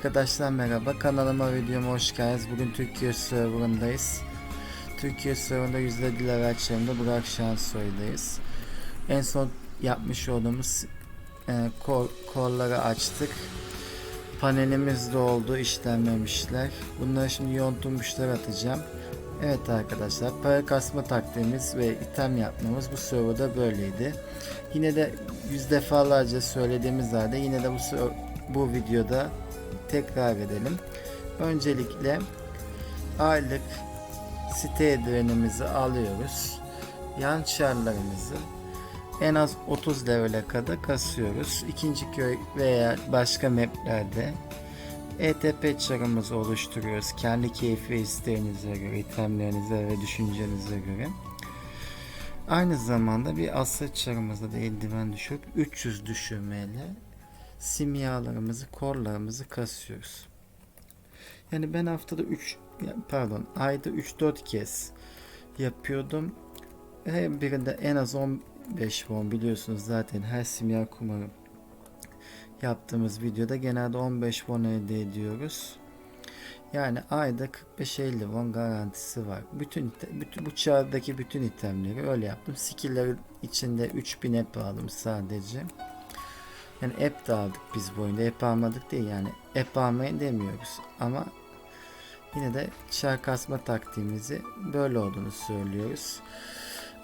Arkadaşlar merhaba kanalıma videoma hoş geldiniz. Bugün Türkiye serverındayız. Türkiye serverında yüzde dil araçlarında Burak Şansoy'dayız. En son yapmış olduğumuz e, kol, kolları açtık. Panelimiz de oldu işlenmemişler. Bunları şimdi yontulmuşlar atacağım. Evet arkadaşlar para kasma taktiğimiz ve item yapmamız bu serverda böyleydi. Yine de yüz defalarca söylediğimiz halde yine de bu bu videoda tekrar edelim. Öncelikle aylık site eldivenimizi alıyoruz. Yan çarlarımızı en az 30 levele kadar kasıyoruz. İkinci köy veya başka maplerde ETP çarımızı oluşturuyoruz. Kendi keyif ve isteğinize göre, itemlerinize ve düşüncenize göre. Aynı zamanda bir asıl çarımızda da eldiven düşürüp 300 düşürmeyle simyalarımızı, korlarımızı kasıyoruz. Yani ben haftada 3 pardon ayda 3-4 kez yapıyordum. Her birinde en az 15 won biliyorsunuz zaten her simya kumarı yaptığımız videoda genelde 15 won elde ediyoruz. Yani ayda 45-50 won garantisi var. Bütün, bütün bu çağdaki bütün itemleri öyle yaptım. Skill'lerin içinde 3000 ep aldım sadece. Yani app de aldık biz bu oyunda. App almadık değil yani. App almayın demiyoruz. Ama yine de çar kasma taktiğimizi böyle olduğunu söylüyoruz.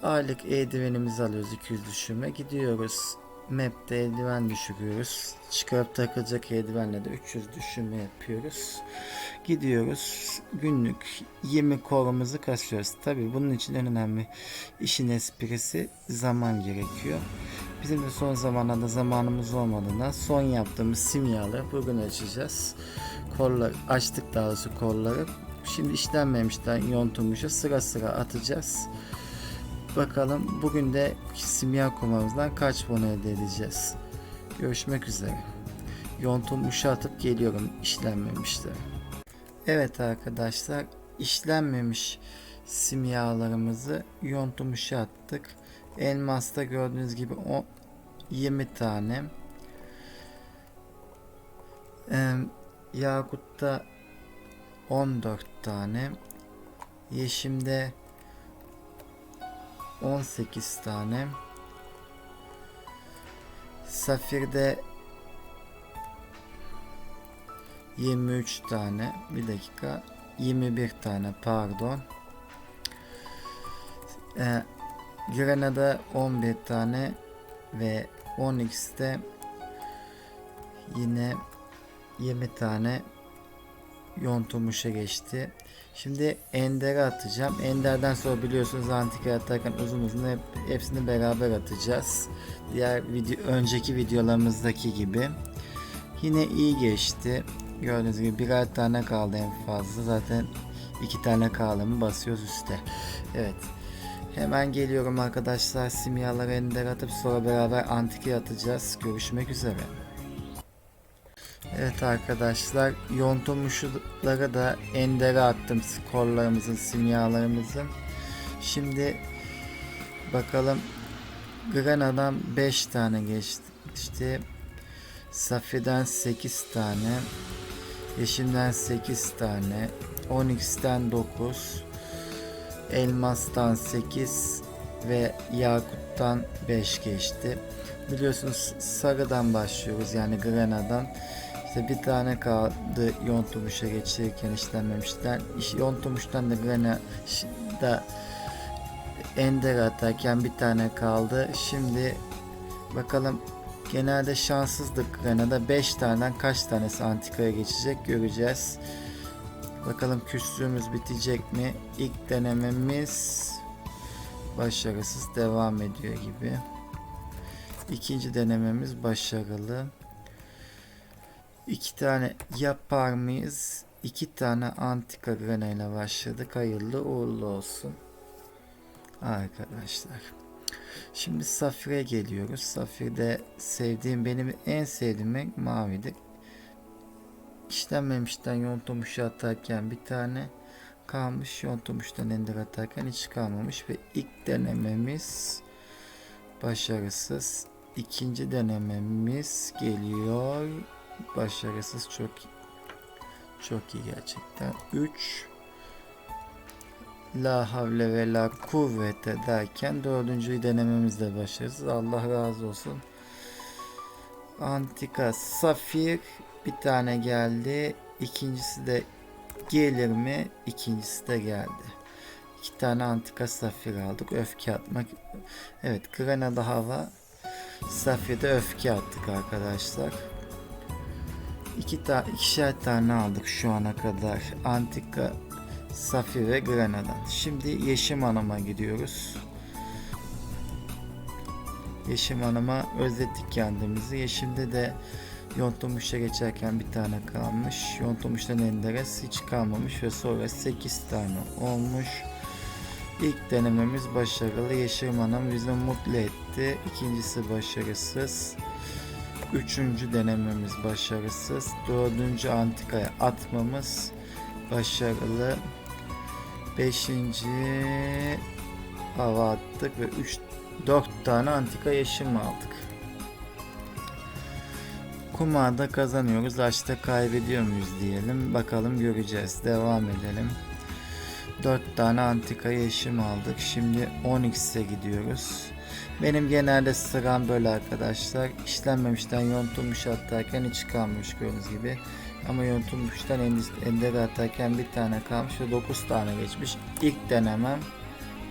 Aylık eldivenimizi alıyoruz 200 düşürme. Gidiyoruz. Map'te eldiven düşürüyoruz. Çıkarıp takılacak eldivenle de 300 düşürme yapıyoruz. Gidiyoruz. Günlük 20 kolumuzu kasıyoruz. Tabi bunun için en önemli işin esprisi zaman gerekiyor. Bizim de son zamanlarda zamanımız olmadığından son yaptığımız simyaları bugün açacağız. Kollar açtık daha doğrusu kolları. Şimdi işlenmemişten yontulmuşa sıra sıra atacağız. Bakalım bugün de simya kumamızdan kaç bon elde edeceğiz. Görüşmek üzere. Yontulmuşa atıp geliyorum işlenmemişleri. Evet arkadaşlar işlenmemiş simyalarımızı yontulmuşa attık. Elmasta gördüğünüz gibi o 20 tane. Ee, Yakut'ta 14 tane. Yeşim'de 18 tane. Safir'de 23 tane. Bir dakika. 21 tane pardon. Ee, Grenada 11 tane ve Onyx'te yine 20 tane yontulmuşa geçti. Şimdi Ender'e atacağım. Ender'den sonra biliyorsunuz antika atarken uzun uzun hep hepsini beraber atacağız. Diğer video önceki videolarımızdaki gibi. Yine iyi geçti. Gördüğünüz gibi birer tane kaldı en fazla. Zaten iki tane kaldı mı basıyoruz üstte. Evet. Hemen geliyorum arkadaşlar. Simyaları ender atıp sonra beraber antike atacağız. Görüşmek üzere. Evet arkadaşlar yontulmuşları da endere attım skorlarımızın simyalarımızın. Şimdi bakalım Grana'dan 5 tane geçti. Safi'den 8 tane. Yeşim'den 8 tane. Onyx'ten 9. Elmas'tan 8 ve Yakut'tan 5 geçti. Biliyorsunuz sarıdan başlıyoruz yani Grana'dan. İşte bir tane kaldı yontulmuşa geçirirken işlenmemişler. İş, yontulmuştan da Grana'da Ender atarken bir tane kaldı. Şimdi bakalım genelde şanssızlık Grana'da 5 taneden kaç tanesi antikaya geçecek göreceğiz. Bakalım küslüğümüz bitecek mi? İlk denememiz başarısız devam ediyor gibi. İkinci denememiz başarılı. İki tane yapar mıyız? İki tane antika ile başladık. Hayırlı uğurlu olsun. Arkadaşlar. Şimdi Safir'e geliyoruz. Safir'de sevdiğim benim en sevdiğim renk mavidir. İşlenmemişten yontulmuşa atarken bir tane kalmış. Yontulmuştan ender atarken hiç kalmamış ve ilk denememiz başarısız. İkinci denememiz geliyor. Başarısız çok Çok iyi gerçekten. 3 La havle ve la kuvvete derken dördüncüyü denememizle başarız. Allah razı olsun. Antika safir bir tane geldi. İkincisi de gelir mi? İkincisi de geldi. İki tane antika safir aldık. Öfke atmak. Evet Granada hava. Safir'de öfke attık arkadaşlar. İki ta ikişer tane aldık şu ana kadar. Antika Safir ve Grana'dan. Şimdi Yeşim Hanım'a gidiyoruz. Yeşim Hanım'a özledik kendimizi. Yeşim'de de Yontumuş'a geçerken bir tane kalmış. Yontumuş'tan Enderes hiç kalmamış ve sonra 8 tane olmuş. İlk denememiz başarılı. Yeşim Hanım bizi mutlu etti. İkincisi başarısız. Üçüncü denememiz başarısız. Dördüncü antikaya atmamız başarılı. Beşinci hava attık ve 3 4 tane antika yaşım aldık. Kumarda kazanıyoruz. Açta kaybediyor muyuz diyelim. Bakalım göreceğiz. Devam edelim. 4 tane antika yaşım aldık. Şimdi 10x'e gidiyoruz. Benim genelde sıram böyle arkadaşlar. İşlenmemişten yontulmuş atarken hiç kalmış gördüğünüz gibi. Ama yontulmuştan ender atarken bir tane kalmış ve 9 tane geçmiş. İlk denemem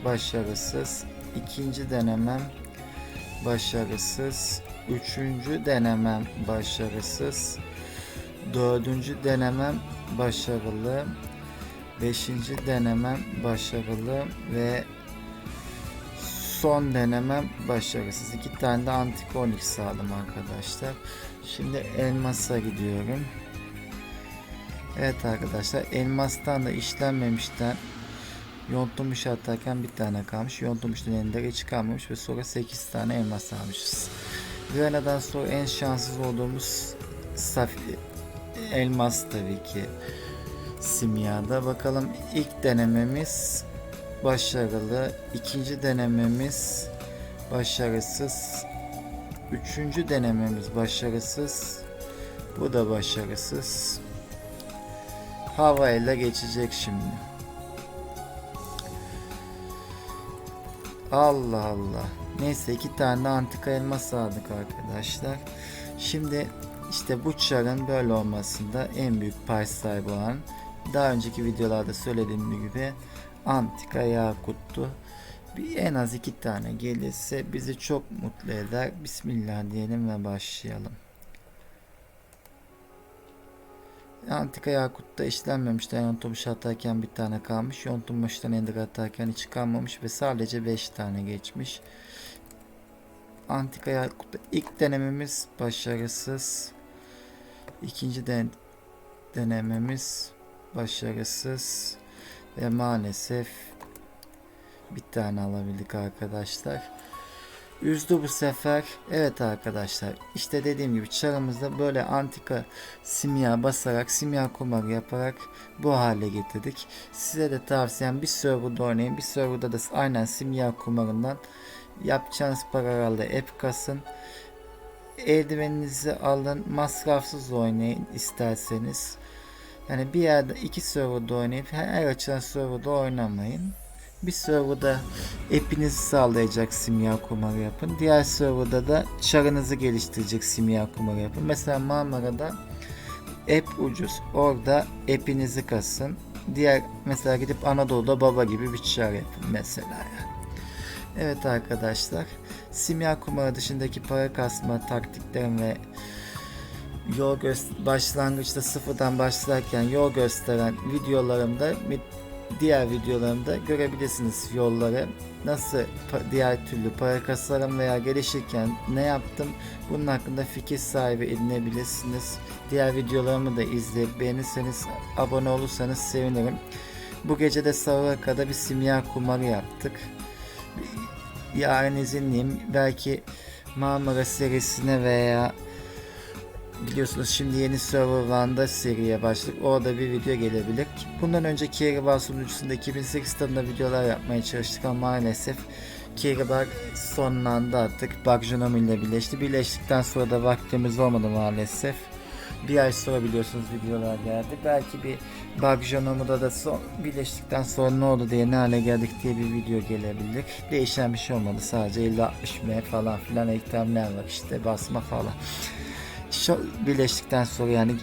başarısız. İkinci denemem başarısız. Üçüncü denemem başarısız. Dördüncü denemem başarılı. Beşinci denemem başarılı ve son denemem başarısız. İki tane de antik onyx aldım arkadaşlar. Şimdi elmasa gidiyorum. Evet arkadaşlar elmastan da işlenmemişten yontulmuş atarken bir tane kalmış. Yontulmuştan elinde hiç kalmamış ve sonra 8 tane elmas almışız. Grana'dan sonra en şanssız olduğumuz saf elmas tabii ki simyada. Bakalım ilk denememiz başarılı. ikinci denememiz başarısız. Üçüncü denememiz başarısız. Bu da başarısız. Havayla geçecek şimdi. Allah Allah. Neyse iki tane antika elmas aldık arkadaşlar. Şimdi işte bu çarın böyle olmasında en büyük pay sahibi olan daha önceki videolarda söylediğim gibi antika yakuttu. Bir en az iki tane gelirse bizi çok mutlu eder. Bismillah diyelim ve başlayalım. Antika Yakut'ta işlenmemişten yontulmuş atarken bir tane kalmış. Yontulmuştan ender atarken hiç kalmamış ve sadece 5 tane geçmiş. Antika Yakut'ta ilk denememiz başarısız. İkinci den denememiz başarısız. Ve maalesef bir tane alabildik arkadaşlar. Üzdü bu sefer. Evet arkadaşlar işte dediğim gibi çarımızda böyle antika simya basarak simya kumarı yaparak bu hale getirdik. Size de tavsiyem bir serverda oynayın. Bir serverda da aynen simya kumarından yapacağınız paralarla app kasın. Eldiveninizi alın masrafsız oynayın isterseniz. Yani bir yerde iki serverda oynayıp her açılan serverda oynamayın. Bir serverda app'inizi sağlayacak simya kumarı yapın. Diğer serverda da çarınızı geliştirecek simya kumarı yapın. Mesela Marmara'da app ucuz. Orada app'inizi kasın. Diğer mesela gidip Anadolu'da baba gibi bir çar yapın mesela. Evet arkadaşlar. Simya kumarı dışındaki para kasma taktiklerim ve yol başlangıçta sıfırdan başlarken yol gösteren videolarımda diğer videolarımda görebilirsiniz yolları. Nasıl diğer türlü para kasarım veya gelişirken ne yaptım bunun hakkında fikir sahibi edinebilirsiniz. Diğer videolarımı da izleyip beğenirseniz abone olursanız sevinirim. Bu gece de sahura kadar bir simya kumarı yaptık. Yarın izinliyim. Belki Marmara serisine veya biliyorsunuz şimdi yeni server One'da seriye başladık. Orada bir video gelebilir. Bundan önce Kiribar sunucusunda 2008 tadında videolar yapmaya çalıştık ama maalesef Kiribar sonlandı artık. Bakjonom ile birleşti. Birleştikten sonra da vaktimiz olmadı maalesef. bir ay sonra biliyorsunuz videolar geldi. Belki bir Bagjonom'da da son, birleştikten sonra ne oldu diye ne hale geldik diye bir video gelebilir. Değişen bir şey olmadı. Sadece 50-60 M falan filan eklemler var işte basma falan. Şu birleştikten sonra yani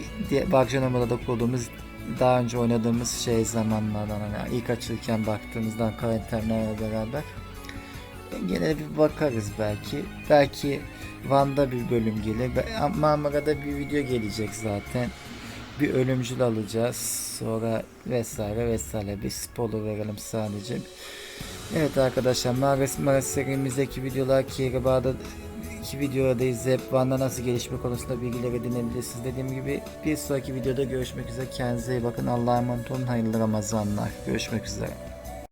Bagjonom'da da kurduğumuz daha önce oynadığımız şey zamanlardan hani ilk açılırken baktığımızdan karakterlerle beraber Gene bir bakarız belki. Belki Van'da bir bölüm gelir. Marmara'da bir video gelecek zaten. Bir ölümcül alacağız. Sonra vesaire vesaire. Bir spoiler verelim sadece. Evet arkadaşlar Maris Maris serimizdeki videolar Kiriba'da iki videoda da izleyip Van'da nasıl gelişme konusunda bilgiler edinebilirsiniz. Dediğim gibi bir sonraki videoda görüşmek üzere. Kendinize iyi bakın. Allah'a emanet olun. Hayırlı Ramazanlar. Görüşmek üzere.